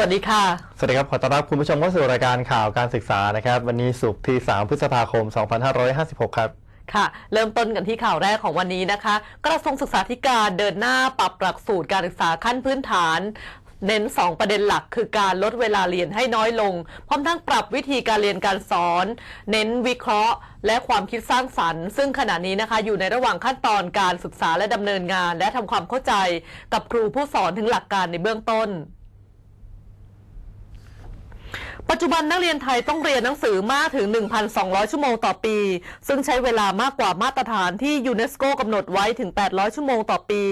วัสดีค่ะ สวัสดีครับ ขอต้อนรับคุณผู้ชมเข้าสู่รายการข่าวการศึกษานะครับ วันนี้ศุกร์ที่ 3 พฤษภาคม 2556 ครับค่ะเริ่มต้นกันที่ข่าวแรกของวันนี้นะคะ กระทรวงศึกษาธิการเดินหน้าปรับหลักสูตรการศึกษาขั้นพื้นฐาน เน้น 2 ประเด็นหลักคือการลดเวลาเรียนให้น้อยลง พร้อมทั้งปรับวิธีการเรียนการสอน เน้นวิเคราะห์ และความคิดสร้างสรรค์ ซึ่งขณะนี้นะคะ อยู่ในระหว่างขั้นตอนการศึกษาและดำเนินงาน และทำความเข้าใจกับครูผู้สอนถึงหลักการในเบื้องต้น ปัจจุบันนักเรียนไทยต้องเรียนหนังสือมากถึง 1,200 ชั่วโมงต่อปี ซึ่งใช้เวลามากกว่ามาตรฐานที่ยูเนสโกกำหนดไว้ถึง 800 ชั่วโมงต่อปี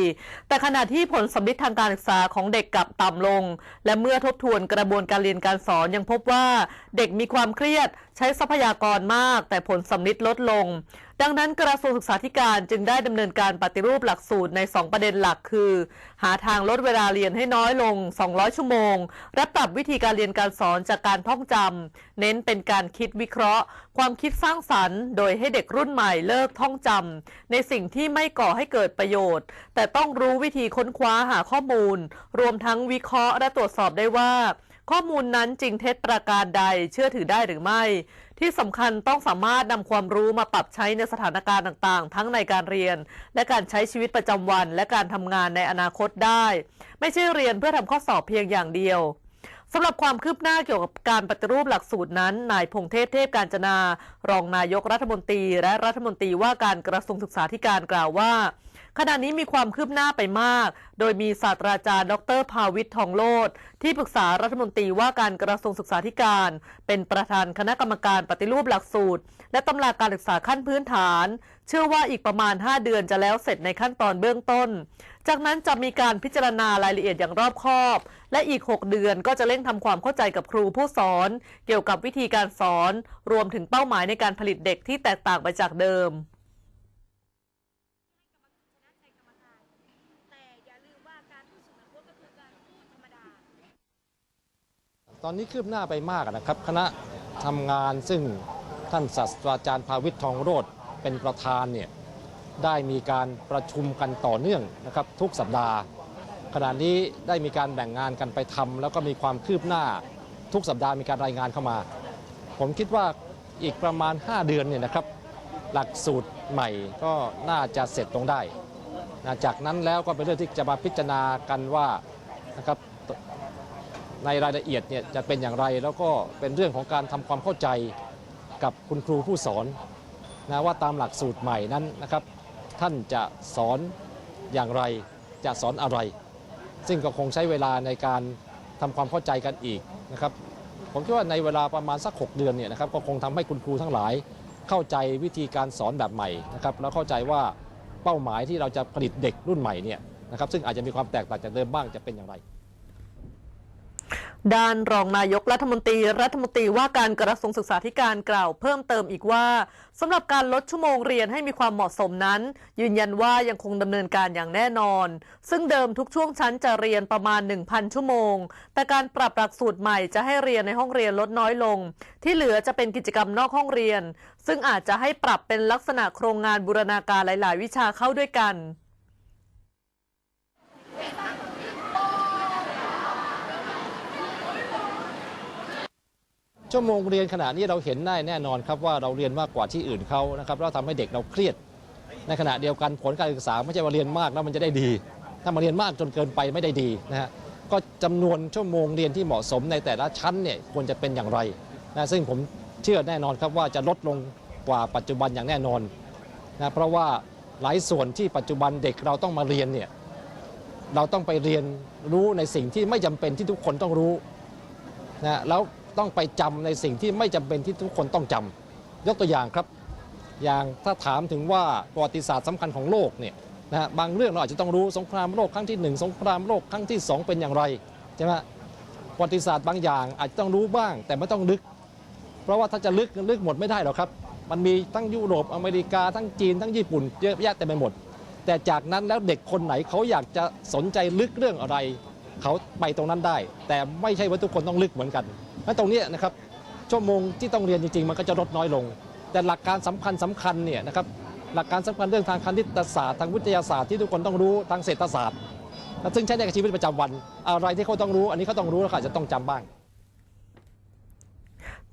แต่ขณะที่ผลสำลิดทางการศึกษาของเด็กกลับต่ำลง และเมื่อทบทวนกระบวนการเรียนการสอนยังพบว่าเด็กมีความเครียด ใช้ทรัพยากรมาก แต่ผลสำลิดลดลง ดังนั้นกระทรวงศึกษาธิการจึงได้ดำเนินการปฏิรูปหลักสูตรใน 2 ประเด็นหลักคือ หาทางลดเวลาเรียนให้น้อยลง 200 ชั่วโมง และปรับวิธีการเรียนการสอนจากการท่องจำเน้นเป็นการคิดวิเคราะห์ ความคิดสร้างสรรค์ โดยให้เด็กรุ่นใหม่เลิกท่องจำในสิ่งที่ไม่ก่อให้เกิดประโยชน์ แต่ต้องรู้วิธีค้นคว้าหาข้อมูล รวมทั้งวิเคราะห์และตรวจสอบได้ว่า ข้อมูลนั้นจริงเท็จประการใดเชื่อถือได้หรือไม่ ที่สำคัญต้องสามารถนำความรู้มาปรับใช้ในสถานการณ์ต่างๆ ทั้งในการเรียน และการใช้ชีวิตประจำวัน และการทำงานในอนาคตได้ ไม่ใช่เรียนเพื่อทำข้อสอบเพียงอย่างเดียวสำหรับความคืบหน้าเกี่ยวกับการปฏิรูปหลักสูตรนั้น นายพงเทพเทพการจนา รองนายกรัฐมนตรี และรัฐมนตรีว่าการกระทรวงศึกษาธิการกล่าวว่า ขณะนี้มีความคืบหน้าไปมาก โดยมีศาสตราจารย์ ดรภาวิทย์ทองโลดที่ปรึกษารัฐมนตรีว่าการกระทรวงศึกษาธิการ เป็นประธานคณะกรรมการปฏิรูปหลักสูตร และตำราการศึกษาขั้นพื้นฐาน เชื่อว่าอีกประมาณ 5 เดือนจะแล้วเสร็จในขั้นตอนเบื้องต้น จากนั้นจะมีการพิจารณารายละเอียดอย่างรอบคอบ และอีก 6 เดือนก็จะเร่งทำความเข้าใจกับครูผู้สอน เกี่ยวกับวิธีการสอน รวมถึงเป้าหมายในการผลิตเด็กที่แตกต่างไปจากเดิม แต่อย่าลืมว่าการพูดสุนทรพจน์ก็คือการพูดธรรมดา ตอนนี้คืบหน้าไปมากนะครับ คณะทำงานซึ่งท่านศาสตราจารย์ภาวิทย์ทองโรธเป็นประธานเนี่ยได้มีการประชุมกันต่อเนื่องนะครับ ทุกสัปดาห์ ขณะนี้ได้มีการแบ่งงานกันไปทำแล้วก็มีความคืบหน้าทุกสัปดาห์มีการรายงานเข้ามา ผมคิดว่าอีกประมาณ 5 เดือนเนี่ยนะครับ หลักสูตรใหม่ก็น่าจะเสร็จตรงได้ จากนั้นแล้วก็เป็นเรื่องที่จะมาพิจารณากันว่านะครับ ในรายละเอียดเนี่ยจะเป็นอย่างไร แล้วก็เป็นเรื่องของการทำความเข้าใจกับคุณครูผู้สอนนะว่าตามหลักสูตรใหม่นั้นนะครับ ท่านจะสอนอย่างไรจะสอนอะไร ซึ่งก็คงใช้เวลาในการทำความเข้าใจกันอีกนะครับผมคิดว่าในเวลาประมาณสัก 6 เดือนเนี่ยนะครับก็คงทำให้คุณครูทั้งหลาย เข้าใจวิธีการสอนแบบใหม่นะครับแล้วเข้าใจว่าเป้าหมายที่เราจะผลิตเด็กรุ่นใหม่เนี่ยนะครับซึ่งอาจจะมีความแตกต่างจากเดิมบ้างจะเป็นอย่างไร ด้านรองนายกรัฐมนตรีรัฐมนตรีว่าการกระทรวงศึกษาธิการกล่าวเพิ่มเติมอีกว่าสำหรับการลดชั่วโมงเรียนให้มีความเหมาะสมนั้น ยืนยันว่ายังคงดำเนินการอย่างแน่นอน ซึ่งเดิมทุกช่วงชั้นจะเรียนประมาณ 1,000 ชั่วโมง แต่การปรับหลักสูตรใหม่จะให้เรียนในห้องเรียนลดน้อยลง ที่เหลือจะเป็นกิจกรรมนอกห้องเรียน ซึ่งอาจจะให้ปรับเป็นลักษณะโครงงานบูรณาการหลาย ๆ วิชาเข้าด้วยกัน ชั่วโมงเรียนขณะนี้เราเห็นได้แน่นอนครับว่าเราเรียนมากกว่าที่อื่นเขานะครับแล้วทำให้เด็กเราเครียด ในขณะเดียวกันผลการศึกษาไม่ใช่ว่าเรียนมากแล้วมันจะได้ดี ถ้ามาเรียนมากจนเกินไปไม่ได้ดีนะฮะก็จำนวนชั่วโมงเรียนที่เหมาะสมในแต่ละชั้นเนี่ยควรจะเป็นอย่างไรนะซึ่งผมเชื่อแน่นอนครับว่าจะลดลงกว่าปัจจุบันอย่างแน่นอนนะเพราะว่าหลายส่วนที่ปัจจุบันเด็กเราต้องมาเรียนเนี่ยเราต้องไปเรียนรู้ในสิ่งที่ไม่จำเป็นที่ทุกคนต้องรู้นะแล้ว ต้องไปจำในสิ่งที่ไม่จำเป็นที่ทุกคนต้องจำยกตัวอย่างครับ อย่างถ้าถามถึงว่าประวัติศาสตร์สำคัญของโลกเนี่ยนะฮะบางเรื่องเราอาจจะต้องรู้สงครามโลกครั้งที่หนึ่งสงครามโลกครั้งที่สองเป็นอย่างไรใช่ไหมประวัติศาสตร์บางอย่างอาจจะต้องรู้บ้าง แต่ไม่ต้องลึก เพราะว่าถ้าจะลึกลึกหมดไม่ได้หรอกครับ มันมีทั้งยุโรปอเมริกาทั้งจีนทั้งญี่ปุ่นเยอะแยะเต็มไปหมด แต่จากนั้นแล้วเด็กคนไหนเขาอยากจะสนใจลึกเรื่องอะไร เขาไปตรงนั้นได้ แต่ไม่ใช่ว่าทุกคนต้องลึกเหมือนกัน และตรงนี้นะครับชั่วโมงที่ต้องเรียนจริงๆ มันก็จะลดน้อยลง แต่หลักการสำคัญสำคัญเนี่ยนะครับหลักการสำคัญเรื่องทางคณิตศาสตร์ทางวิทยาศาสตร์ที่ทุกคนต้องรู้ทางเศรษฐศาสตร์ซึ่งใช้ในชีวิตประจำวัน อะไรที่เขาต้องรู้ อันนี้เขาต้องรู้แล้วเขาอาจจะต้องจำบ้าง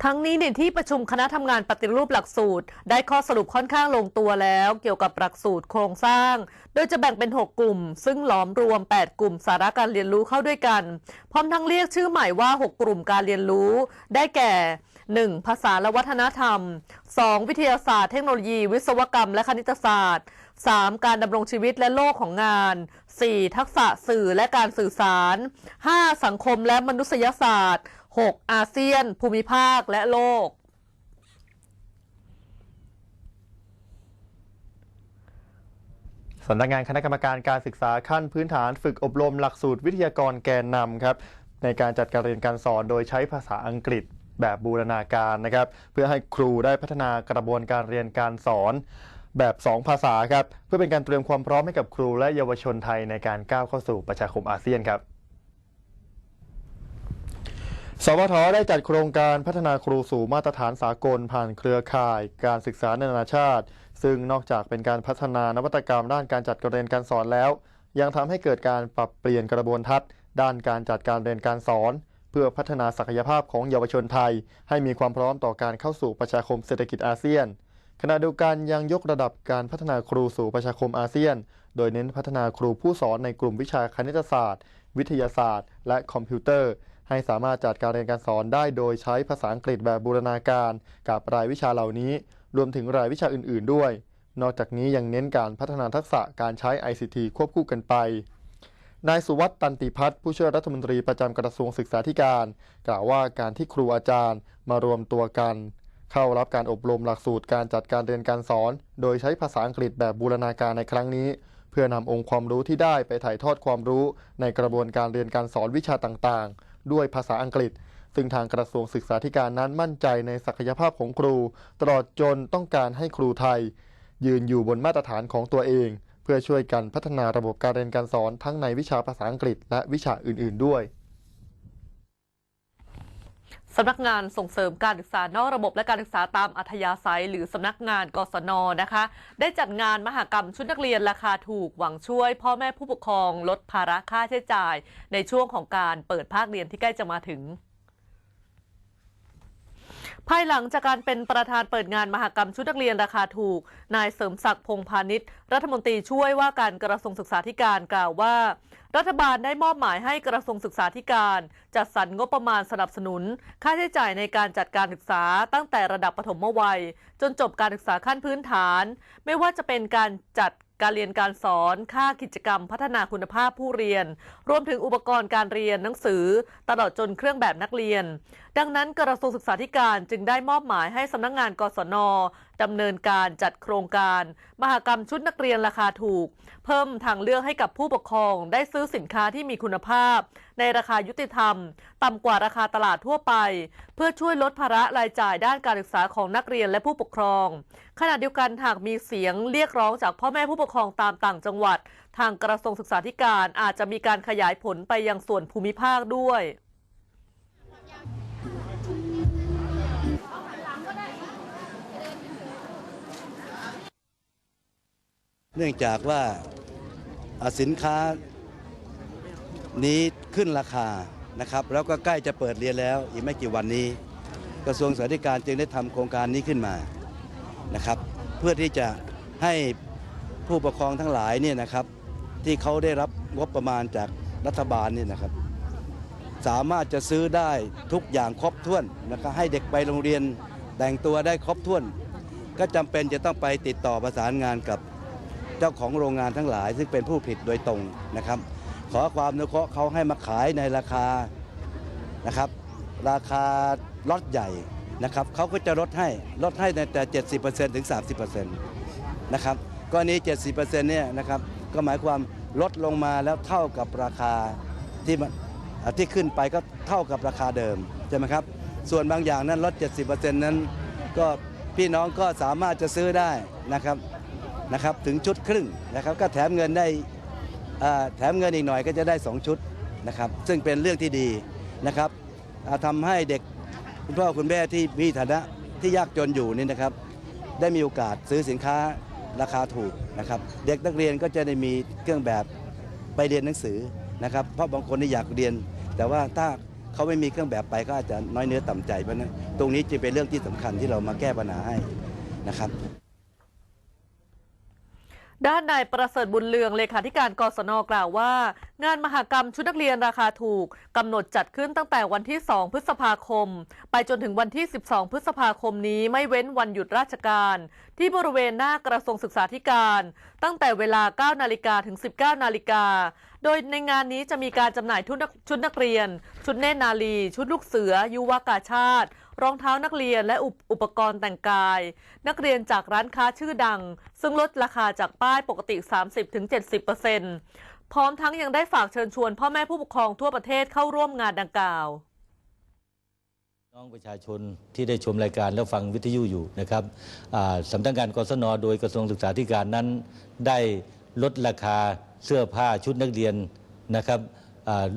ทั้งนี้ในที่ประชุมคณะทำงานปฏิรูปหลักสูตร ได้ข้อสรุปค่อนข้างลงตัวแล้ว เกี่ยวกับหลักสูตรโครงสร้าง โดยจะแบ่งเป็น 6 กลุ่ม ซึ่งหลอมรวม 8 กลุ่มสาระการเรียนรู้เข้าด้วยกัน พร้อมทั้งเรียกชื่อใหม่ว่า 6 กลุ่มการเรียนรู้ ได้แก่ 1. ภาษาและวัฒนธรรม 2. วิทยาศาสตร์เทคโนโลยี วิศวกรรม และคณิตศาสตร์ 3. การดำรงชีวิตและโลกของงาน 4. ทักษะสื่อและการสื่อสาร 5. สังคมและมนุษยศาสตร์ 6. อาเซียน ภูมิภาคและโลก สำนักงานคณะกรรมการการศึกษาขั้นพื้นฐานฝึกอบรมหลักสูตรวิทยากรแกนนำครับ ในการจัดการเรียนการสอนโดยใช้ภาษาอังกฤษแบบบูรณาการนะครับ เพื่อให้ครูได้พัฒนากระบวนการเรียนการสอนแบบ 2 ภาษาครับ เพื่อเป็นการเตรียมความพร้อมให้กับครูและเยาวชนไทยในการก้าวเข้าสู่ประชาคมอาเซียนครับ สวทได้จัดโครงการพัฒนาครูสู่มาตรฐานสากลผ่านเครือข่าย การศึกษานานาชาติ ซึ่งนอกจากเป็นการพัฒนานวัตกรรมด้านการจัดการเรียนการสอนแล้ว ยังทำให้เกิดการปรับเปลี่ยนกระบวนทัศน์ ด้านการจัดการเรียนการสอน เพื่อพัฒนาศักยภาพของเยาวชนไทย ให้มีความพร้อมต่อการเข้าสู่ประชาคมเศรษฐกิจอาเซียนขณะเดียวกันยังยกระดับการพัฒนาครูสู่ประชาคมอาเซียน โดยเน้นพัฒนาครูผู้สอนในกลุ่มวิชาคณิตศาสตร์ วิทยาศาสตร์ และคอมพิวเตอร์ ให้สามารถจัดการเรียนการสอนได้โดยใช้ภาษาอังกฤษแบบบูรณาการกับรายวิชาเหล่านี้ รวมถึงรายวิชาอื่น ๆ ด้วย นอกจากนี้ยังเน้นการพัฒนาทักษะการใช้ ICT ควบคู่กันไปนายสุวัตตันติพัฒน์ผู้ช่วยรัฐมนตรีประจำกระทรวงศึกษาธิการ กล่าวว่าการที่ครูอาจารย์มารวมตัวกัน เข้ารับการอบรมหลักสูตรการจัดการเรียนการสอน โดยใช้ภาษาอังกฤษแบบบูรณาการในครั้งนี้ เพื่อนำองค์ความรู้ที่ได้ไปถ่ายทอดความรู้ในกระบวนการเรียนการสอนวิชาต่างๆ ด้วยภาษาอังกฤษ ซึ่งทางกระทรวงศึกษาธิการนั้นมั่นใจในศักยภาพของครู ตลอดจนต้องการให้ครูไทย ยืนอยู่บนมาตรฐานของตัวเอง เพื่อช่วยกันพัฒนาระบบการเรียนการสอนทั้งในวิชาภาษาอังกฤษ และวิชาอื่น ๆ ด้วย สำนักงานส่งเสริมการศึกษานอกระบบและการศึกษาตามอัธยาศัย หรือสำนักงานกศนนะคะ ได้จัดงานมหกรรมชุดนักเรียนราคาถูกหวังช่วย พ่อแม่ผู้ปกครองลดภาระค่าใช้จ่าย ในช่วงของการเปิดภาคเรียนที่ใกล้จะมาถึง ภายหลังจากการเป็นประธานเปิดงานมหกรรมชุดนักเรียนราคาถูก นายเสริมศักดิ์พงพาณิชย์รัฐมนตรีช่วยว่าการกระทรวงศึกษาธิการกล่าวว่า รัฐบาลได้มอบหมายให้กระทรวงศึกษาธิการ จัดสรรงบประมาณสนับสนุน ค่าใช้จ่ายในการจัดการศึกษาตั้งแต่ระดับปฐมวัย จนจบการศึกษาขั้นพื้นฐาน ไม่ว่าจะเป็นการจัด การเรียนการสอนค่ากิจกรรมพัฒนาคุณภาพผู้เรียน รวมถึงอุปกรณ์การเรียนหนังสือ ตลอดจนเครื่องแบบนักเรียน ดังนั้นกระทรวงศึกษาธิการจึงได้มอบหมายให้สำนักงานกศน ดำเนินการจัดโครงการ มหกรรมชุดนักเรียนราคาถูก เพิ่มทางเลือกให้กับผู้ปกครอง ได้ซื้อสินค้าที่มีคุณภาพ ในราคายุติธรรม ต่ำกว่าราคาตลาดทั่วไป เพื่อช่วยลดภาระรายจ่ายด้านการศึกษาของนักเรียนและผู้ปกครอง ขณะเดียวกันหากมีเสียงเรียกร้องจากพ่อแม่ผู้ปกครองตามต่างจังหวัด ทางกระทรวงศึกษาธิการอาจจะมีการขยายผลไปยังส่วนภูมิภาคด้วย เนื่องจากว่าสินค้านี้ขึ้นราคานะครับ แล้วก็ใกล้จะเปิดเรียนแล้ว อีกไม่กี่วันนี้ กระทรวงสาธารณการจึงได้ทำโครงการนี้ขึ้นมานะครับ เพื่อที่จะให้ผู้ปกครองทั้งหลายเนี่ยนะครับที่เขาได้รับงบประมาณจากรัฐบาลเนี่ยนะครับ สามารถจะซื้อได้ทุกอย่างครบถ้วนนะครับให้เด็กไปโรงเรียนแต่งตัวได้ครบถ้วน ก็จำเป็นจะต้องไปติดต่อประสานงานกับ เจ้าของโรงงานทั้งหลาย ซึ่งเป็นผู้ผลิตโดยตรงนะครับ ขอความอนุเคราะห์เขาให้มาขายในราคานะครับ ราคาล็อตใหญ่นะครับเขาก็จะลดให้ลดให้ในแต่ 70%ถึง 30%นะครับกรณี 70%เนี่ยนะครับก็หมายความลดลงมาแล้วเท่ากับราคาที่มันที่ขึ้นไปก็เท่ากับราคาเดิมใช่ไหมครับ ส่วนบางอย่างนั้นลด 70%นั้นก็พี่น้องก็สามารถจะซื้อได้นะครับ นะครับถึงชุดครึ่งนะครับก็แถมเงินได้แถมเงินอีกหน่อยก็จะได้ 2 ชุดนะครับซึ่งเป็นเรื่องที่ดีนะครับอ่าทำให้เด็กคุณพ่อคุณแม่ที่มีฐานะที่ยากจนอยู่นี่นะครับ ได้มีโอกาสซื้อสินค้าราคาถูกนะครับ เด็กนักเรียนก็จะได้มีเครื่องแบบไปเรียนหนังสือนะครับเพราะบางคนนี่อยากเรียน แต่ว่าถ้าเขาไม่มีเครื่องแบบไปก็อาจจะน้อยเนื้อต่ำใจเพราะนั้นตรงนี้จึงเป็นเรื่องที่สำคัญที่เรามาแก้ปัญหาให้นะครับ ด้านนายประเสริฐบุญเลืองเลขาธิการกศนกล่าวว่า งานมหกรรมชุดนักเรียนราคาถูกกำหนดจัดขึ้นตั้งแต่วันที่ 2 พฤษภาคม ไปจนถึงวันที่ 12 พฤษภาคมนี้ไม่เว้นวันหยุดราชการ ที่บริเวณหน้ากระทรวงศึกษาธิการ ตั้งแต่เวลา 9 นาฬิกาถึง 19 นาฬิกาโดยในงานนี้จะมีการจำหน่ายชุดนักเรียน ชุดเนตรนาลี ชุดลูกเสือ ยุวกาชาติ รองเท้านักเรียนและอุปอุปกรณ์แต่งกาย นักเรียนจากร้านค้าชื่อดัง ซึ่งลดราคาจากป้ายปกติ 30-70%พร้อมทั้งยังได้ฝากเชิญชวนพ่อแม่ผู้ปกครองทั่วประเทศเข้าร่วมงานดังกล่าว น้องประชาชนที่ได้ชมรายการแล้วฟังวิทยุอยู่นะครับสำนักงานกศนโดยกระทรวงศึกษาธิการนั้น ได้ลดราคาเสื้อผ้าชุดนักเรียนนะครับ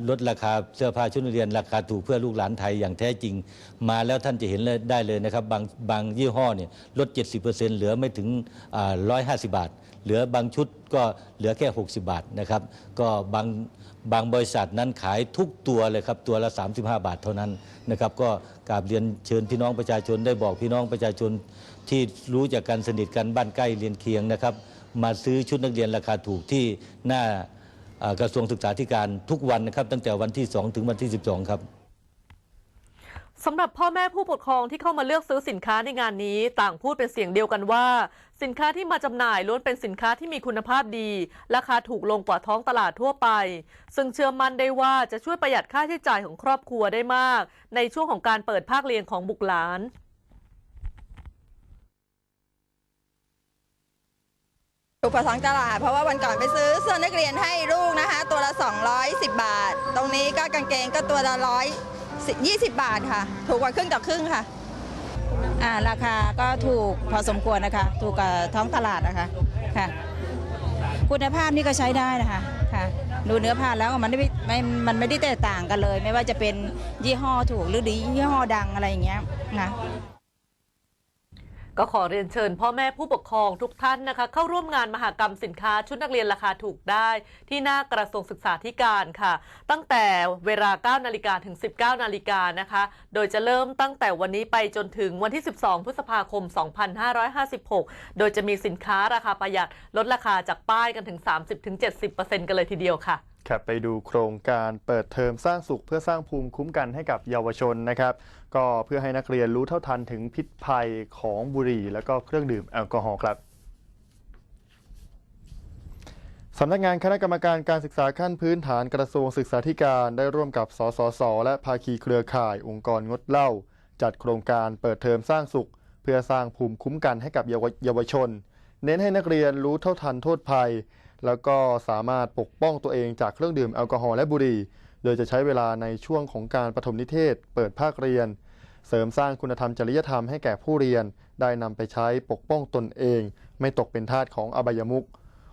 ลดราคาเสื้อผ้าชุดนักเรียนราคาถูกเพื่อลูกหลานไทยอย่างแท้จริง มาแล้วท่านจะเห็นได้เลยนะครับ บางบางยี่ห้อเนี่ยลด 70%เหลือไม่ถึงอ่า150 บาท เหลือบางชุดก็เหลือแค่ 60 บาทนะครับ ก็บางบางบริษัทนั้นขายทุกตัวเลยครับ ตัวละ 35 บาทเท่านั้นนะครับ ก็กราบเรียนเชิญพี่น้องประชาชนได้บอกพี่น้องประชาชนที่รู้จักกันสนิทกันบ้านใกล้เรียนเคียงนะครับ มาซื้อชุดนักเรียนราคาถูกที่หน้า กระทรวงศึกษาธิการทุกวันนะครับ ตั้งแต่วันที่ 2 ถึงวันที่ 12 ครับสำหรับพ่อแม่ผู้ปกครองที่เข้ามาเลือกซื้อสินค้าในงานนี้ ต่างพูดเป็นเสียงเดียวกันว่า สินค้าที่มาจำหน่ายล้วนเป็นสินค้าที่มีคุณภาพดี ราคาถูกลงกว่าท้องตลาดทั่วไป ซึ่งเชื่อมั่นได้ว่าจะช่วยประหยัดค่าใช้จ่ายของครอบครัวได้มาก ในช่วงของการเปิดภาคเรียนของบุตรหลาน ถูกกว่าท้องตลาดเพราะว่าวันก่อนไปซื้อเสื้อนักเรียนให้ลูกนะคะ ตัวละ 210 บาท ตรงนี้ก็กางเกงก็ตัวละร้อยยี่สิบบาทค่ะ ถูกกว่าครึ่งต่อครึ่งค่ะอ่าราคาก็ถูกพอสมควรนะคะ ถูกกับท้องตลาดนะคะค่ะ คุณภาพนี่ก็ใช้ได้นะคะค่ะ ดูเนื้อผ้าแล้วมันไม่ไม่มันไม่ได้แตกต่างกันเลย ไม่ว่าจะเป็นยี่ห้อถูกหรือดียี่ห้อดังอะไรอย่างเงี้ยนะ ก็ขอเรียนเชิญพ่อแม่ผู้ปกครองทุกท่านนะคะ เข้าร่วมงานมหกรรมสินค้าชุดนักเรียนราคาถูกได้ ที่หน้ากระทรวงศึกษาธิการค่ะ ตั้งแต่เวลา 9 นาฬิกาถึง 19 นาฬิกานะคะ โดยจะเริ่มตั้งแต่วันนี้ไปจนถึงวันที่ 12 พฤษภาคม 2556 โดยจะมีสินค้าราคาประหยัดลดราคาจากป้ายกันถึง 30-70%กันเลยทีเดียวค่ะครับไปดูโครงการเปิดเทอมสร้างสุขเพื่อสร้างภูมิคุ้มกันให้กับเยาวชนนะครับ ก็เพื่อให้นักเรียนรู้เท่าทันถึงพิษภัยของบุหรี่ แล้วก็เครื่องดื่มแอลกอฮอล์ครับสำนักงานคณะกรรมการการศึกษาขั้นพื้นฐานกระทรวงศึกษาธิการได้ร่วมกับ สสส และภาคีเครือข่าย องค์กรงดเหล้าจัดโครงการเปิดเทอมสร้างสุข เพื่อสร้างภูมิคุ้มกันให้กับเยาวชน เน้นให้นักเรียนรู้เท่าทันโทษภัย แล้วก็สามารถปกป้องตัวเองจากเครื่องดื่มแอลกอฮอล์และบุหรี่ โดยจะใช้เวลาในช่วงของการปฐมนิเทศ เปิดภาคเรียน เสริมสร้างคุณธรรมจริยธรรมให้แก่ผู้เรียน ได้นำไปใช้ปกป้องตนเอง ไม่ตกเป็นทาสของอบายมุข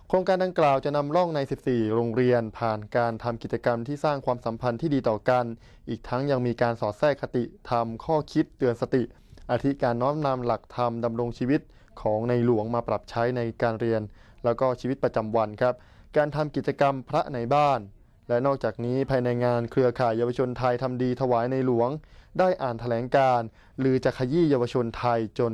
โครงการดังกล่าวจะนำร่องใน 14 โรงเรียน ผ่านการทำกิจกรรมที่สร้างความสัมพันธ์ที่ดีต่อกัน อีกทั้งยังมีการสอดแทรกคติธรรมข้อคิดเตือนสติ อาทิการน้อมนำหลักธรรมดำรงชีวิตของในหลวงมาปรับใช้ในการเรียน แล้วก็ชีวิตประจำวันครับ การทำกิจกรรมพระในบ้าน และนอกจากนี้ภายในงานเครือข่ายเยาวชนไทยทำดีถวายในหลวง ได้อ่านแถลงการหรือจะขยี้เยาวชนไทยจน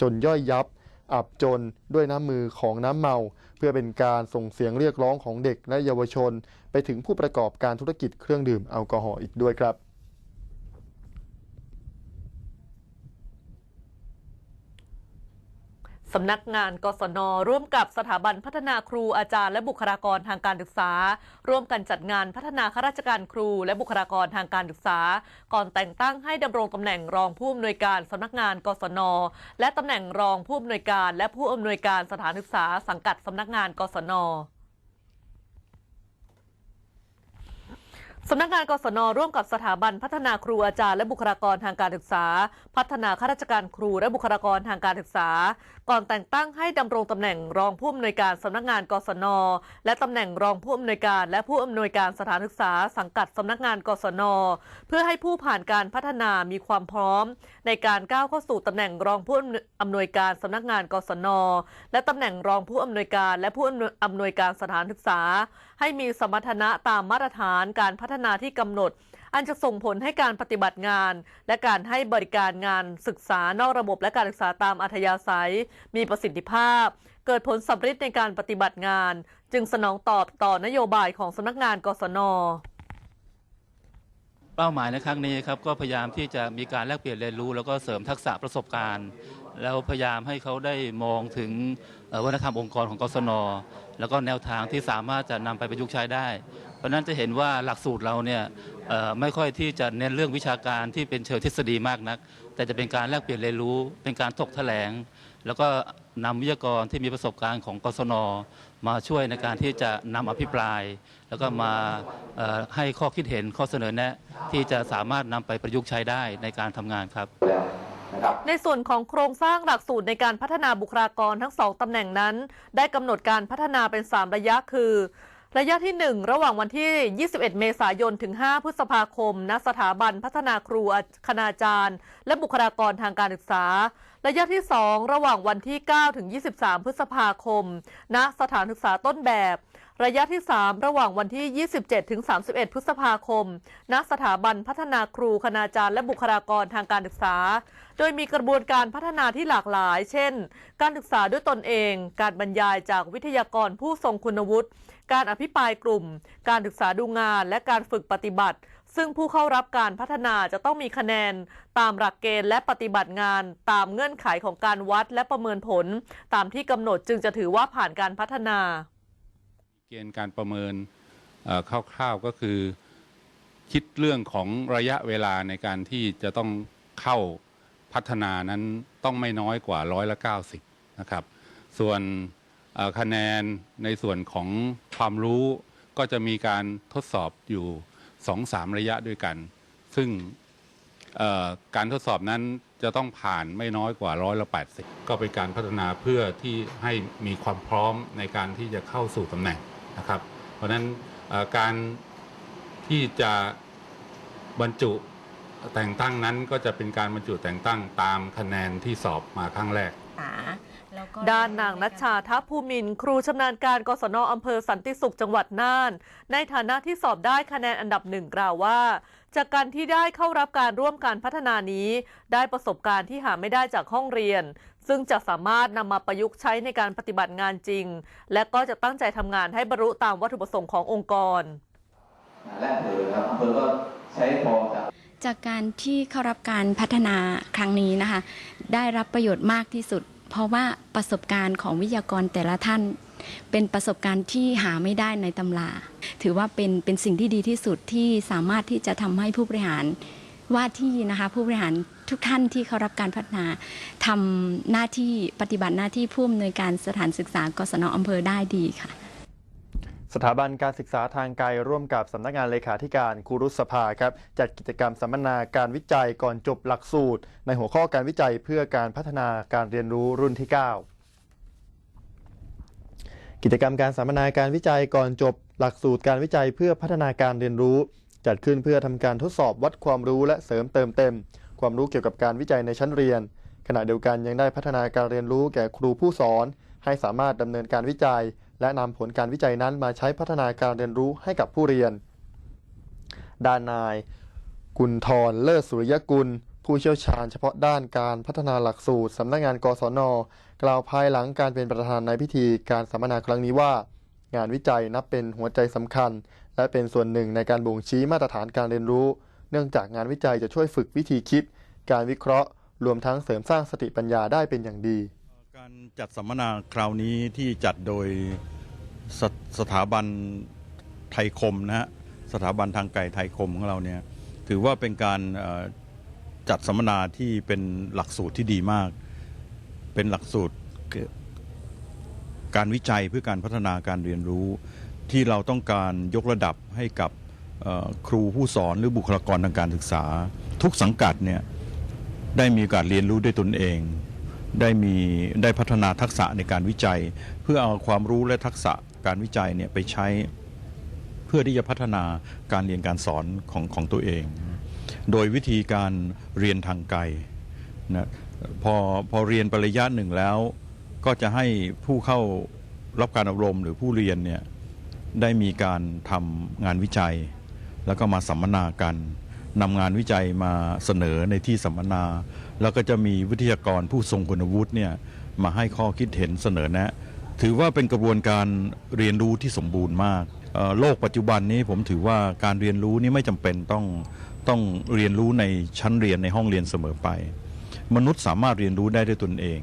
จนย่อยยับ อับจนด้วยน้ำมือของน้ำเมา เพื่อเป็นการส่งเสียงเรียกร้องของเด็กและเยาวชน ไปถึงผู้ประกอบการธุรกิจเครื่องดื่มแอลกอฮอล์อีกด้วยครับ สำนักงานกศน ร่วมกับสถาบันพัฒนาครูอาจารย์และบุคลากรทางการศึกษา ร่วมกันจัดงานพัฒนาข้าราชการครู และบุคลากรทางการศึกษา ก่อนแต่งตั้งให้ดำรงตำแหน่งรองผู้อำนวยการสำนักงานกศน และตำแหน่งรองผู้อำนวยการ และผู้อำนวยการสถานศึกษาสังกัดสำนักงานกศน สำนักงานกศนร่วมกับสถาบันพัฒนาครูอาจารย์และบุคลากรทางการศึกษา พัฒนาข้าราชการครูและบุคลากรทางการศึกษา ก่อนแต่งตั้งให้ดำรงตำแหน่งรองผู้อำนวยการสำนักงานกศน และตำแหน่งรองผู้อำนวยการและผู้อำนวยการสถานศึกษา สังกัดสำนักงานกศน เพื่อให้ผู้ผ่านการพัฒนามีความพร้อม ในการก้าวเข้าสู่ตำแหน่งรองผู้อำนวยการสำนักงานกศน และตำแหน่งรองผู้อำนวยการและผู้อำนวยการสถานศึกษา ให้มีสมรรถนะตามมาตรฐานการพัฒนาที่กำหนด อันจะส่งผลให้การปฏิบัติงาน และการให้บริการงานศึกษานอกระบบและการศึกษาตามอัธยาศัย มีประสิทธิภาพ เกิดผลสำเร็จในการปฏิบัติงาน จึงสนองตอบต่อนโยบายของสำนักงานกศน ป้าหมายในครั้งนี้ครับก็พยายามที่จะมีการแลกเปลี่ยนเรียนรู้ แล้วก็เสริมทักษะประสบการณ์ แล้วพยายามให้เขาได้มองถึงวัฒนธรรมองค์กรของกศน แล้วก็แนวทางที่สามารถจะนำไปประยุกต์ใช้ได้ เพราะนั้นจะเห็นว่าหลักสูตรเราเนี่ยไม่ค่อยที่จะเน้นเรื่องวิชาการที่เป็นเชิงทฤษฎีมากนัก แต่จะเป็นการแลกเปลี่ยนเรียนรู้ เป็นการถกแถลง แล้วก็นำวิทยากรที่มีประสบการณ์ของกศน มาช่วยในการที่จะนำอภิปราย แล้วก็มาเอ่อให้ข้อคิดเห็นข้อเสนอแนะ ที่จะสามารถนำไปประยุกต์ใช้ได้ในการทำงานครับในส่วนของโครงสร้างหลักสูตรในการพัฒนาบุคลากรทั้งสองตำแหน่งนั้น ได้กำหนดการพัฒนาเป็น 3 ระยะคือ ระยะที่ 1 ระหว่างวันที่ 21 เมษายน ถึง 5 พฤษภาคม ณ สถาบันพัฒนาครูคณาจารย์ และบุคลากรทางการศึกษา ระยะที่ 2 ระหว่างวันที่ 9 ถึง 23 พฤษภาคม ณ สถานศึกษาต้นแบบ ระยะที่ 3 ระหว่างวันที่ 27 ถึง 31 พฤษภาคม ณ สถาบันพัฒนาครู คณาจารย์ และบุคลากรทางการศึกษา โดยมีกระบวนการพัฒนาที่หลากหลาย เช่น การศึกษาด้วยตนเอง การบรรยายจากวิทยากรผู้ทรงคุณวุฒิ การอภิปรายกลุ่ม การศึกษาดูงาน และการฝึกปฏิบัติ ซึ่งผู้เข้ารับการพัฒนาจะต้องมีคะแนน ตามหลักเกณฑ์และปฏิบัติงาน ตามเงื่อนไขของการวัดและประเมินผล ตามที่กำหนดจึงจะถือว่าผ่านการพัฒนา เกณฑ์การประเมินคร่าวๆก็คือ คิดเรื่องของระยะเวลาในการที่จะต้องเข้าพัฒนานั้นต้องไม่น้อยกว่าร้อยละ90นะครับ ส่วนคะแนนในส่วนของความรู้ก็จะมีการทดสอบอยู่ 2-3 ระยะด้วยกัน ซึ่งการทดสอบนั้นจะต้องผ่านไม่น้อยกว่าร้อยละ80 ก็เป็นการพัฒนาเพื่อที่ให้มีความพร้อมในการที่จะเข้าสู่ตำแหน่งนะครับ เพราะนั้นการที่จะบรรจุแต่งตั้งนั้นก็จะเป็นการบรรจุแต่งตั้งตามคะแนนที่สอบมาครั้งแรก ด้านนางนัชชาทัพภูมินทร์ครูชำนาญการกศนอำเภอสันติสุขจังหวัดน่าน ในฐานะที่สอบได้คะแนนอันดับหนึ่งกล่าวว่า จากการที่ได้เข้ารับการร่วมการพัฒนานี้ ได้ประสบการณ์ที่หาไม่ได้จากห้องเรียน ซึ่งจะสามารถนำมาประยุกต์ใช้ในการปฏิบัติงานจริง และก็จะตั้งใจทำงานให้บรรลุตามวัตถุประสงค์ขององค์กรแรกเลยครับอำเภอก็ใช้พอจากจากการที่เข้ารับการพัฒนาครั้งนี้นะคะ ได้รับประโยชน์มากที่สุด เพราะว่าประสบการณ์ของวิทยากรแต่ละท่าน เป็นประสบการณ์ที่หาไม่ได้ในตำรา ถือว่าเป็นเป็นสิ่งที่ดีที่สุดที่สามารถที่จะทำให้ผู้บริหารว่าที่นะคะผู้บริหารทุกท่านที่เข้ารับการพัฒนาทำหน้าที่ปฏิบัติหน้าที่ผู้อำนวยการสถานศึกษากศนอำเภอได้ดีค่ะ สถาบันการศึกษาทางไกลร่วมกับสำนักงานเลขาธิการครูรุษภาครับจัดกิจกรรมสัมมนาการวิจัยก่อนจบหลักสูตร ในหัวข้อการวิจัยเพื่อการพัฒนาการเรียนรู้รุ่นที่ 9 กิจกรรมการสัมมนาการวิจัยก่อนจบหลักสูตรการวิจัยเพื่อพัฒนาการเรียนรู้ จัดขึ้นเพื่อทำการทดสอบวัดความรู้และเสริมเติมเต็ม ความรู้เกี่ยวกับการวิจัยในชั้นเรียน ขณะเดียวกันยังได้พัฒนาการเรียนรู้แก่ครูผู้สอน ให้สามารถดำเนินการวิจัย และนำผลการวิจัยนั้นมาใช้พัฒนาการเรียนรู้ให้กับผู้เรียน ด้านนาย กุลทรเลิศสุริยกุล ผู้เชี่ยวชาญเฉพาะด้านการพัฒนาหลักสูตรสำนักงานกศน กล่าวภายหลังการเป็นประธานในพิธีการสัมมนาครั้งนี้ว่า งานวิจัยนับเป็นหัวใจสำคัญ และเป็นส่วนหนึ่งในการบ่งชี้มาตรฐานการเรียนรู้ เนื่องจากงานวิจัยจะช่วยฝึกวิธีคิด การวิเคราะห์ รวมทั้งเสริมสร้างสติปัญญาได้เป็นอย่างดี การจัดสัมมนาคราวนี้ที่จัดโดยสสถาบันไทยคมนะฮะสถาบันทางไกลไทยคมของเราเนี่ยถือว่าเป็นการจัดสัมมนาที่เป็นหลักสูตรที่ดีมาก เป็นหลักสูตรการวิจัยเพื่อการพัฒนาการเรียนรู้ ที่เราต้องการยกระดับให้กับครูผู้สอนหรือบุคลากรทางการศึกษา ทุกสังกัดเนี่ยได้มีโอกาสเรียนรู้ด้วยตนเอง ได้มีได้พัฒนาทักษะในการวิจัย เพื่อเอาความรู้และทักษะการวิจัยเนี่ยไปใช้เพื่อที่จะพัฒนาการเรียนการสอนของของตัวเอง โดยวิธีการเรียนทางไกลนะพอพอเรียนไประยะหนึ่งแล้ว ก็จะให้ผู้เข้ารับการอบรมหรือผู้เรียนเนี่ยได้มีการทำงานวิจัย แล้วก็มาสัมมนากัน นำงานวิจัยมาเสนอในที่สัมมนา แล้วก็จะมีวิทยากรผู้ทรงคุณวุฒิเนี่ยมาให้ข้อคิดเห็นเสนอแนะ ถือว่าเป็นกระบวนการเรียนรู้ที่สมบูรณ์มากโลกปัจจุบันนี้ผมถือว่าการเรียนรู้นี่ไม่จำเป็นต้องต้องเรียนรู้ในชั้นเรียนในห้องเรียนเสมอไป มนุษย์สามารถเรียนรู้ได้ด้วยตนเอง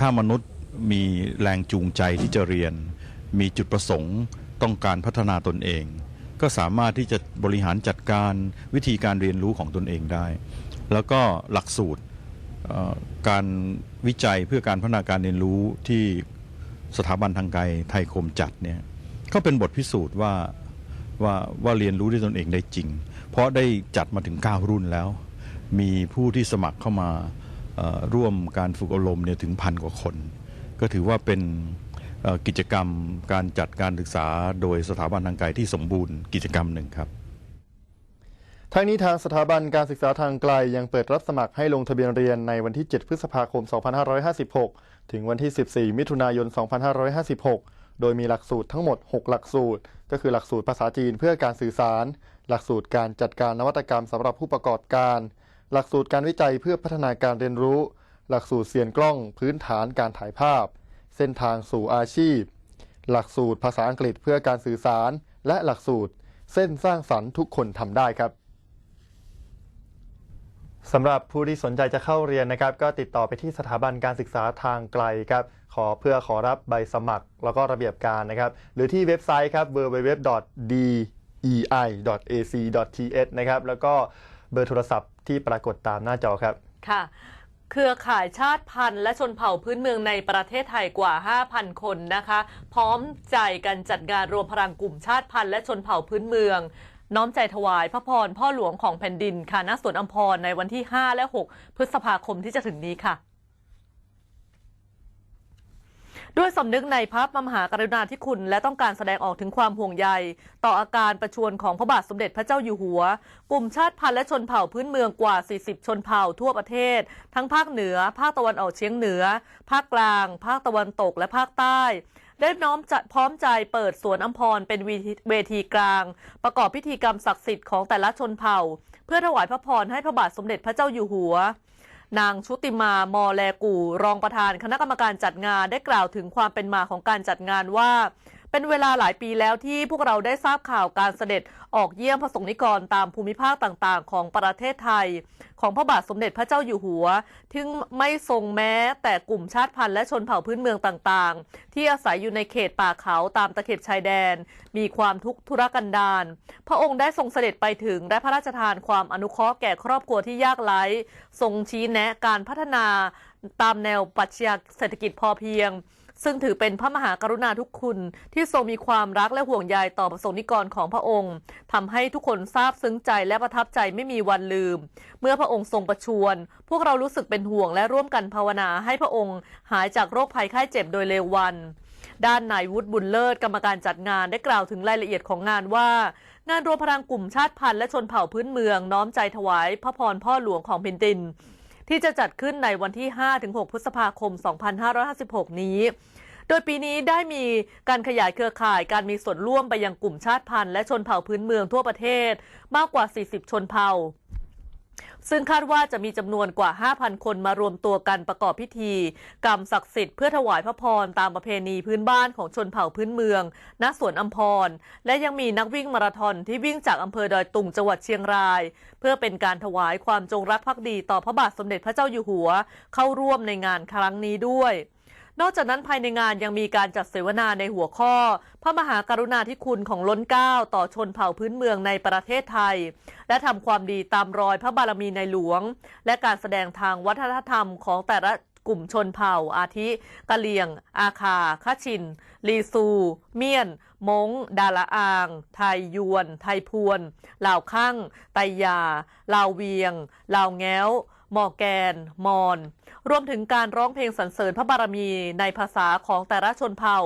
ถ้ามนุษย์มีแรงจูงใจที่จะเรียน มีจุดประสงค์ต้องการพัฒนาตนเอง ก็สามารถที่จะบริหารจัดการวิธีการเรียนรู้ของตนเองได้ แล้วก็หลักสูตรการวิจัยเพื่อการพัฒนาการเรียนรู้ที่สถาบันทางไกลไทยคมจัดเนี่ยก็เป็นบทพิสูจน์ว่าว่าว่าเรียนรู้ด้วยตนเองได้จริง เพราะได้จัดมาถึง 9 รุ่นแล้ว มีผู้ที่สมัครเข้ามาร่วมการฝึกอบรมเนี่ยถึงพันกว่าคน ก็ถือว่าเป็น กิจกรรมการจัดการศึกษาโดยสถาบันทางไกลที่สมบูรณ์กิจกรรมหนึ่งครับทั้งนี้ทางสถาบันการศึกษาทางไกลยังเปิดรับสมัครให้ลงทะเบียนเรียนในวันที่ 7 พฤษภาคม 2556 ถึงวันที่ 14 มิถุนายน 2556 โดยมีหลักสูตรทั้งหมด 6 หลักสูตร ก็คือหลักสูตรภาษาจีนเพื่อการสื่อสาร หลักสูตรการจัดการนวัตกรรมสำหรับผู้ประกอบการ หลักสูตรการวิจัยเพื่อพัฒนาการเรียนรู้ หลักสูตรเสียนกล้อง พื้นฐานการถ่ายภาพ เส้นทางสู่อาชีพ หลักสูตรภาษาอังกฤษเพื่อการสื่อสาร และหลักสูตร เส้นสร้างสรรค์ทุกคนทำได้ครับสำหรับผู้ที่สนใจจะเข้าเรียนนะครับ ก็ติดต่อไปที่สถาบันการศึกษาทางไกลครับ ขอเพื่อขอรับใบสมัครแล้วก็ระเบียบการนะครับ หรือที่เว็บไซต์ครับ www.dei.ac.th นะครับ แล้วก็เบอร์โทรศัพท์ที่ปรากฏตามหน้าจอครับ ค่ะ เครือข่ายชาติพันธุ์และชนเผ่าพื้นเมืองในประเทศไทยกว่า 5,000 คนนะคะ พร้อมใจกันจัดงานรวมพลังกลุ่มชาติพันธุ์และชนเผ่าพื้นเมือง น้อมใจถวายพระพรพ่อหลวงของแผ่นดินค่ะณสวนอัมพรในวันที่ 5 และ 6 พฤษภาคมที่จะถึงนี้ค่ะ ด้วยสำนึกในพระมหากรุณาธิคุณและต้องการแสดงออกถึงความห่วงใย ต่ออาการประชวรของพระบาทสมเด็จพระเจ้าอยู่หัว กลุ่มชาติพันธุ์และชนเผ่าพื้นเมืองกว่า 40 ชนเผ่าทั่วประเทศ ทั้งภาคเหนือ ภาคตะวันออกเฉียงเหนือ ภาคกลาง ภาคตะวันตกและภาคใต้ได้น้อมจัดพร้อมใจเปิดสวนอัมพรเป็นเวทีเวทีกลาง ประกอบพิธีกรรมศักดิ์สิทธิ์ของแต่ละชนเผ่า เพื่อถวายพระพรให้พระบาทสมเด็จพระเจ้าอยู่หัว นางชุติมามอแลกูรองประธานคณะกรรมการจัดงานได้กล่าวถึงความเป็นมาของการจัดงานว่า เป็นเวลาหลายปีแล้วที่พวกเราได้ทราบข่าวการเสด็จออกเยี่ยมพระสงฆ์นิกรตามภูมิภาคต่างๆ ของประเทศไทย ของพระบาทสมเด็จพระเจ้าอยู่หัวที่ไม่ทรงแม้แต่กลุ่มชาติพันธุ์และชนเผ่าพื้นเมืองต่างๆ ที่อาศัยอยู่ในเขตป่าเขาตามตะเข็บชายแดน มีความทุกข์ธุรกันดารพระองค์ได้ทรงเสด็จไปถึงและพระราชทานความอนุเคราะห์แก่ครอบครัวที่ยากไร้ทรงชี้แนะการพัฒนาตามแนวปรัชญาเศรษฐกิจพอเพียง ซึ่งถือเป็นพระมหากรุณาธิคุณที่ทรงมีความรักและห่วงใยต่อประสงนิกรของพระองค์ทำให้ทุกคนทราบซึ้งใจและประทับใจไม่มีวันลืม เมื่อพระองค์ทรงประชวร พวกเรารู้สึกเป็นห่วงและร่วมกันภาวนาให้พระองค์หายจากโรคภัยไข้เจ็บโดยเร็ววันด้านนายวุฒิบุญเลิศกรรมการจัดงานได้กล่าวถึงรายละเอียดของงานว่า งานรวมพลังกลุ่มชาติพันธุ์และชนเผ่าพื้นเมืองน้อมใจถวายพระพรพ่อหลวงของแผ่นดิน ที่จะจัดขึ้นในวันที่ 5-6 พฤษภาคม 2556 นี้ โดยปีนี้ได้มีการขยายเครือข่ายการมีส่วนร่วมไปยังกลุ่มชาติพันธุ์และชนเผ่าพื้นเมืองทั่วประเทศมากกว่า 40 ชนเผ่า ซึ่งคาดว่าจะมีจำนวนกว่า 5,000 คนมารวมตัวกันประกอบพิธี กรรมศักดิ์สิทธิ์เพื่อถวายพระพรตามประเพณีพื้นบ้านของชนเผ่าพื้นเมือง ณ สวนอัมพร และยังมีนักวิ่งมาราธอนที่วิ่งจากอำเภอดอยตุงจังหวัดเชียงราย เพื่อเป็นการถวายความจงรักภักดีต่อพระบาทสมเด็จพระเจ้าอยู่หัว เข้าร่วมในงานครั้งนี้ด้วย นอกจากนั้นภายในงานยังมีการจัดเสวนาในหัวข้อ พระมหากรุณาธิคุณของล้นเกล้าต่อชนเผ่าพื้นเมืองในประเทศไทย และทำความดีตามรอยพระบารมีในหลวง และการแสดงทางวัฒนธรรมของแต่ละกลุ่มชนเผ่า อาทิ กะเหลี่ยง อาคาคาชิน ลีซู เมียน มง ดาละอาง ไทยยวน ไทยพวนลาวข้างไตยา ลาวเวียง ลาวแง้ว มอแกน มอน รวมถึงการร้องเพลงสรรเสริญพระบารมีในภาษาของแต่ละชนเผ่า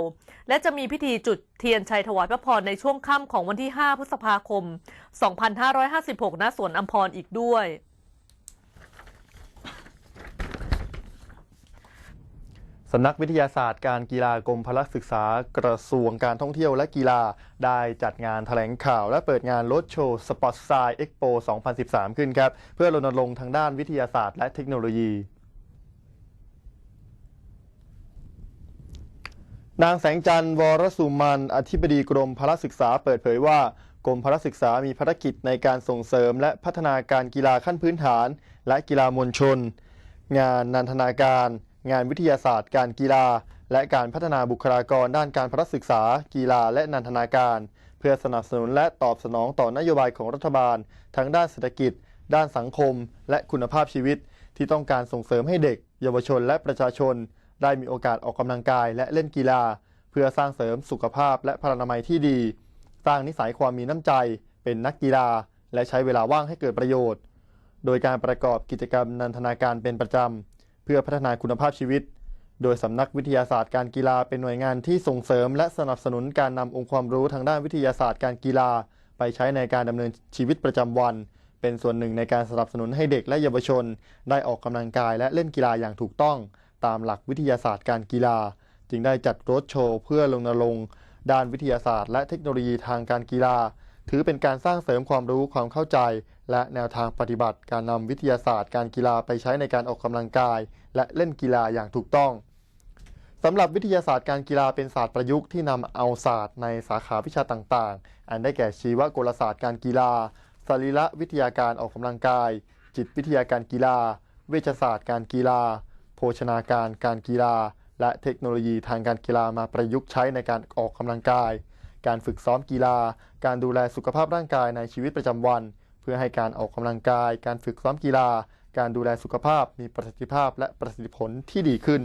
และจะมีพิธีจุดเทียนชัยถวายพระพรในช่วงค่ำของวันที่ 5 พฤษภาคม 2556 ณ สวนอัมพรอีกด้วย สำนักวิทยาศาสตร์การกีฬากรมพละศึกษากระทรวงการท่องเที่ยวและกีฬาได้จัดงานแถลงข่าวและเปิดงานรถโชว์สปอร์ตไซเอ็กโป 2013 ขึ้นครับ เพื่อรณรงค์ทางด้านวิทยาศาสตร์และเทคโนโลยีนางแสงจันทร์วรสุมันอธิบดีกรมพละศึกษาเปิดเผยว่ากรมพละศึกษามีภารกิจในการส่งเสริม และพัฒนาการกีฬาขั้นพื้นฐาน และกีฬามวลชน งานนันทนาการ งานวิทยาศาสตร์ การกีฬา และการพัฒนาบุคลากรด้านการพละศึกษา กีฬาและนันทนาการ เพื่อสนับสนุนและตอบสนองต่อนโยบายของรัฐบาล ทั้งด้านเศรษฐกิจ ด้านสังคม และคุณภาพชีวิต ที่ต้องการส่งเสริมให้เด็ก เยาวชนและประชาชน ได้มีโอกาสออกกำลังกายและเล่นกีฬา เพื่อสร้างเสริมสุขภาพและพลานามัยที่ดี สร้างนิสัยความมีน้ำใจ เป็นนักกีฬา และใช้เวลาว่างให้เกิดประโยชน์ โดยการประกอบกิจกรรมนันทนาการเป็นประจำ เพื่อพัฒนาคุณภาพชีวิต โดยสำนักวิทยาศาสตร์การกีฬาเป็นหน่วยงานที่ส่งเสริม และสนับสนุนการนำองค์ความรู้ทางด้านวิทยาศาสตร์การกีฬา ไปใช้ในการดำเนินชีวิตประจำวัน เป็นส่วนหนึ่งในการสนับสนุนให้เด็กและเยาวชน ได้ออกกำลังกายและเล่นกีฬาอย่างถูกต้อง ตามหลักวิทยาศาสตร์การกีฬา จึงได้จัดรถโชว์เพื่อรณรงด้านวิทยาศาสตร์ และเทคโนโลยีทางการกีฬา ถือเป็นการสร้างเสริมความรู้ความเข้าใจ และแนวทางปฏิบัติการนำวิทยาศาสตร์การกีฬาไปใช้ในการออกกำลังกาย และเล่นกีฬาอย่างถูกต้องสำหรับวิทยาศาสตร์การกีฬาเป็นศาสตร์ประยุกต์ที่นำเอาศาสตร์ในสาขาวิชาต่างๆ อันได้แก่ชีวกลศาสตร์การกีฬาสรีระวิทยาการออกกำลังกาย จิตวิทยาการกีฬา เวชศาสตร์การกีฬา โภชนาการการกีฬา และเทคโนโลยีทางการกีฬามาประยุกต์ใช้ในการออกกำลังกาย การฝึกซ้อมกีฬา การดูแลสุขภาพร่างกายในชีวิตประจำวัน เพื่อให้การออกกำลังกาย การฝึกซ้อมกีฬา การดูแลสุขภาพ มีประสิทธิภาพและประสิทธิผลที่ดีขึ้น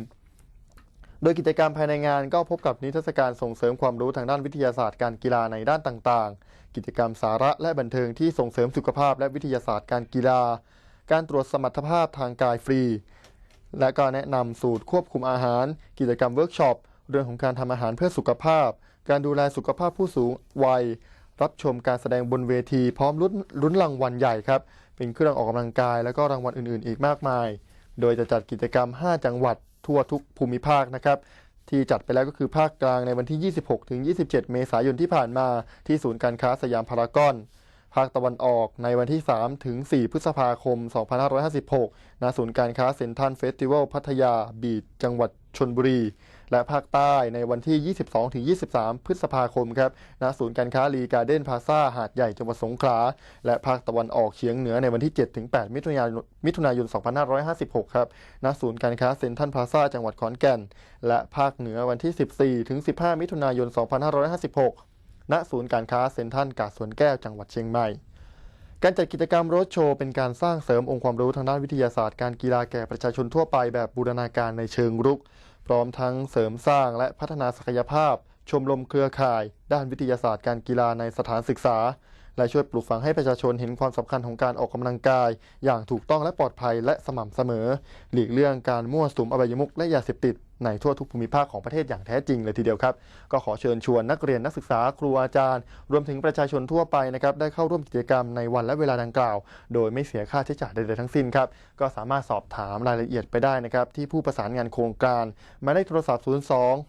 โดยกิจกรรมภายในงานก็พบกับนิทรรศการส่งเสริมความรู้ทางด้านวิทยาศาสตร์การกีฬาในด้านต่างๆ กิจกรรมสาระและบันเทิงที่ส่งเสริมสุขภาพและวิทยาศาสตร์การกีฬา การตรวจสมรรถภาพทางกายฟรี และก็แนะนำสูตรควบคุมอาหาร กิจกรรมเวิร์กช็อป เรื่องของการทำอาหารเพื่อสุขภาพ การดูแลสุขภาพผู้สูงวัย รับชมการแสดงบนเวที พร้อมลุ้นลุ้นรางวัลใหญ่ครับ เป็นเครื่องออกกำลังกายและก็รางวัลอื่นๆ อีกมากมาย โดยจะจัดกิจกรรม 5 จังหวัดทั่วทุกภูมิภาคนะครับที่จัดไปแล้วก็คือภาคกลางในวันที่ 26 ถึง 27 เมษายนที่ผ่านมาที่ศูนย์การค้าสยามพารากอน ภาคตะวันออกในวันที่ 3 ถึง 4 พฤษภาคม 2556 ณ ศูนย์การค้าเซ็นทรัลเฟสติวัลพัทยาบีชจังหวัดชนบุรี และภาคใต้ในวันที่ 22-23 พฤษภาคมครับณศูนย์การค้าลีการ์เด้นพาซาหาดใหญ่จังหวัดสงขลา และภาคตะวันออกเฉียงเหนือในวันที่ 7-8 มิถุนายนมิถุนายน 2556 ครับณศูนย์การค้าเซ็นทรัลพาซาจังหวัดขอนแก่น และภาคเหนือวันที่ 14-15 มิถุนายน 2556 ณศูนย์การค้าเซ็นทรัลกาดสวนแก้วจังหวัดเชียงใหม่การจัดกิจกรรมรถโชว์เป็นการสร้างเสริมองค์ความรู้ทางด้านวิทยาศาสตร์การกีฬาแก่ประชาชนทั่วไปแบบบูรณาการในเชิงรุก พร้อมทั้งเสริมสร้างและพัฒนาศักยภาพ ชมรมเครือข่าย ด้านวิทยาศาสตร์การกีฬาในสถานศึกษา และช่วยปลูกฝังให้ประชาชนเห็นความสำคัญของการออกกำลังกาย อย่างถูกต้องและปลอดภัยและสม่ำเสมอ หลีกเลี่ยงการมั่วสุมอบายมุขและยาเสพติดในทั่วทุกภูมิภาคของประเทศอย่างแท้จริงเลยทีเดียวครับ ก็ขอเชิญชวนนักเรียนนักศึกษาครูอาจารย์ รวมถึงประชาชนทั่วไปนะครับได้เข้าร่วมกิจกรรมในวันและเวลาดังกล่าว โดยไม่เสียค่าใช้จ่ายใดๆทั้งสิ้นครับก็สามารถสอบถามรายละเอียดไปได้นะครับที่ผู้ประสานงานโครงการหมายเลขโทรศัพท์ 02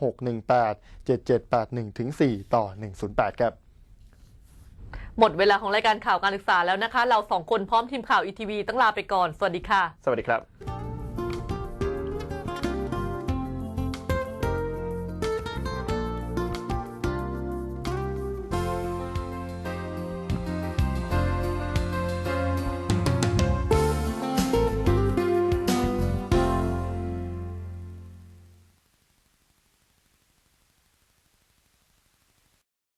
618 7781ถึง4ต่อ 108 ครับ หมดเวลาของรายการข่าวการศึกษาแล้วนะคะ เราสองคนพร้อมทีมข่าวอีทีวีต้องลาไปก่อน สวัสดีค่ะ สวัสดีครับ